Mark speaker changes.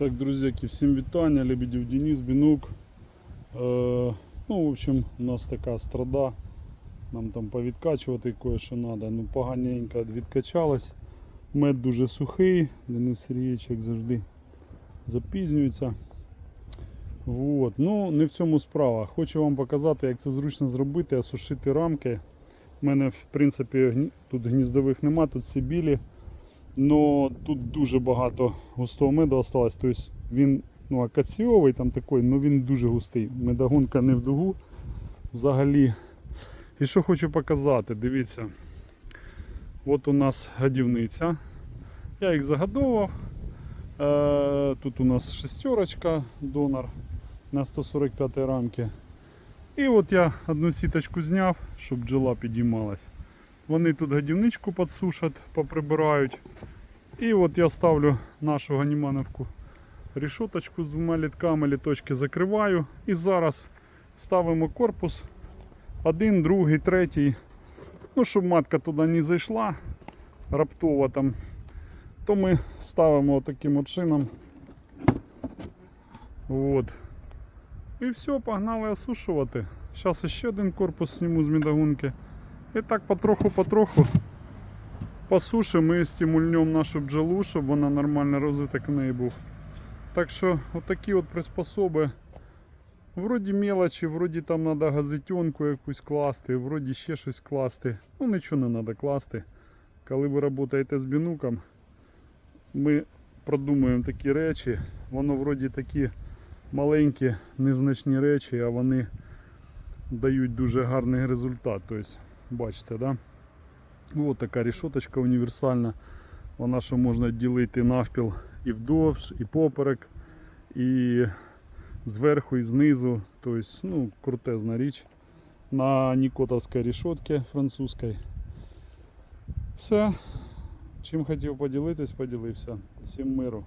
Speaker 1: Так, друзяки, всім вітання, Лебедів Денис, Бінук. Е, ну, в общем, у нас така страда. Нам там повідкачувати кое-що треба. Ну, поганенько відкачалась. Мед дуже сухий, Денис Сергійович, як завжди, запізнюється. Вот. Ну, не в цьому справа. Хочу вам показати, як це зручно зробити, осушити рамки. У мене, в принципі, тут гніздових нема, тут всі білі. Но тут дуже багато густого меду осталось. Тобто він ну, акаціовий там такий, ну він дуже густий. Медогонка не в дугу взагалі. І що хочу показати, дивіться. От у нас годівниця. Я їх загадовував. Е, Тут у нас шестерочка, донор на 145 рамки. І от я одну сіточку зняв, щоб бджола підіймалась. Вони тут годівничку підсушать, поприбирають. І от я ставлю нашу ганімановку рішоточку з двома літками, літочки закриваю. І зараз ставимо корпус. Один, другий, третій. Ну, щоб матка туди не зайшла раптово там, то ми ставимо таким от чином. От. І все, погнали осушувати. Зараз ще один корпус зніму з медогонки. І так потроху-потроху посушимо і стимульнемо нашу бджолу, щоб вона нормально розвиток в неї був. Так що отакі от приспособи. Вроді мелочі, вроді там треба газетенку якусь класти, вроді ще щось класти. Ну нічого не треба класти. Коли ви працюєте з бінуком, ми продумуємо такі речі. Воно вроді такі маленькі, незначні речі, а вони дають дуже гарний результат. Тобто, бачите, да? Ось така рішоточка універсальна. Вона що можна ділити навпіл і вдовж, і поперек, і зверху, і знизу. Тобто, ну, крутезна річ. На Нікотовській рішотці французькій. Все. Чим хотів поділитись, поділився. Всім миру.